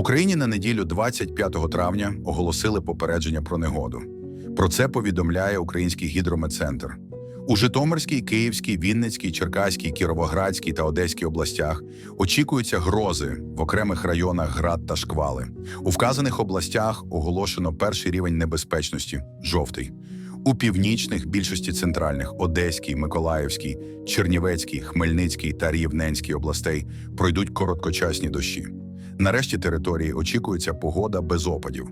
Україні на неділю 25 травня оголосили попередження про негоду. Про це повідомляє Український гідрометцентр. У Житомирській, Київській, Вінницькій, Черкаській, Кіровоградській та Одеській областях очікуються грози в окремих районах град та шквали. У вказаних областях оголошено перший рівень небезпечності жовтий. У північних, більшості центральних Одеській, Миколаївській, Чернівецькій, Хмельницькій та Рівненській областей пройдуть короткочасні дощі. Нарешті території очікується погода без опадів.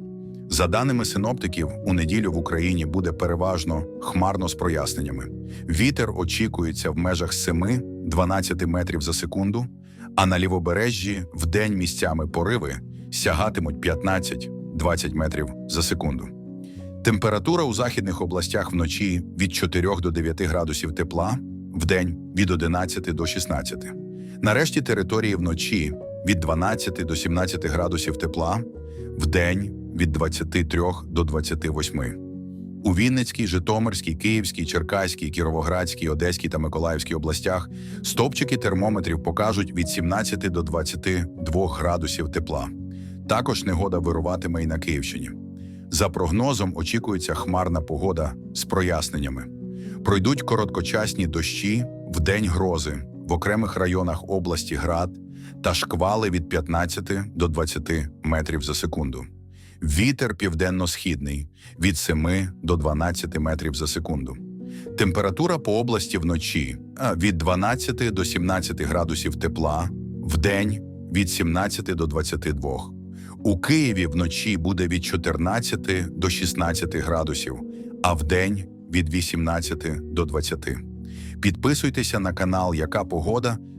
За даними синоптиків, у неділю в Україні буде переважно хмарно з проясненнями. Вітер очікується в межах 7-12 метрів за секунду, а на лівобережжі вдень місцями пориви сягатимуть 15-20 метрів за секунду. Температура у західних областях вночі від 4 до 9 градусів тепла, вдень від 11 до 16. Нарешті території вночі від 12 до 17 градусів тепла, вдень від 23 до 28. У Вінницькій, Житомирській, Київській, Черкаській, Кіровоградській, Одеській та Миколаївській областях стопчики термометрів покажуть від 17 до 22 градусів тепла. Також негода вируватиме і на Київщині. За прогнозом очікується хмарна погода з проясненнями. Пройдуть короткочасні дощі, вдень грози, в окремих районах області град та шквали від 15 до 20 метрів за секунду. Вітер південно-східний від 7 до 12 метрів за секунду. Температура по області вночі від 12 до 17 градусів тепла, вдень від 17 до 22. У Києві вночі буде від 14 до 16 градусів, а вдень від 18 до 20. Підписуйтеся на канал Яка погода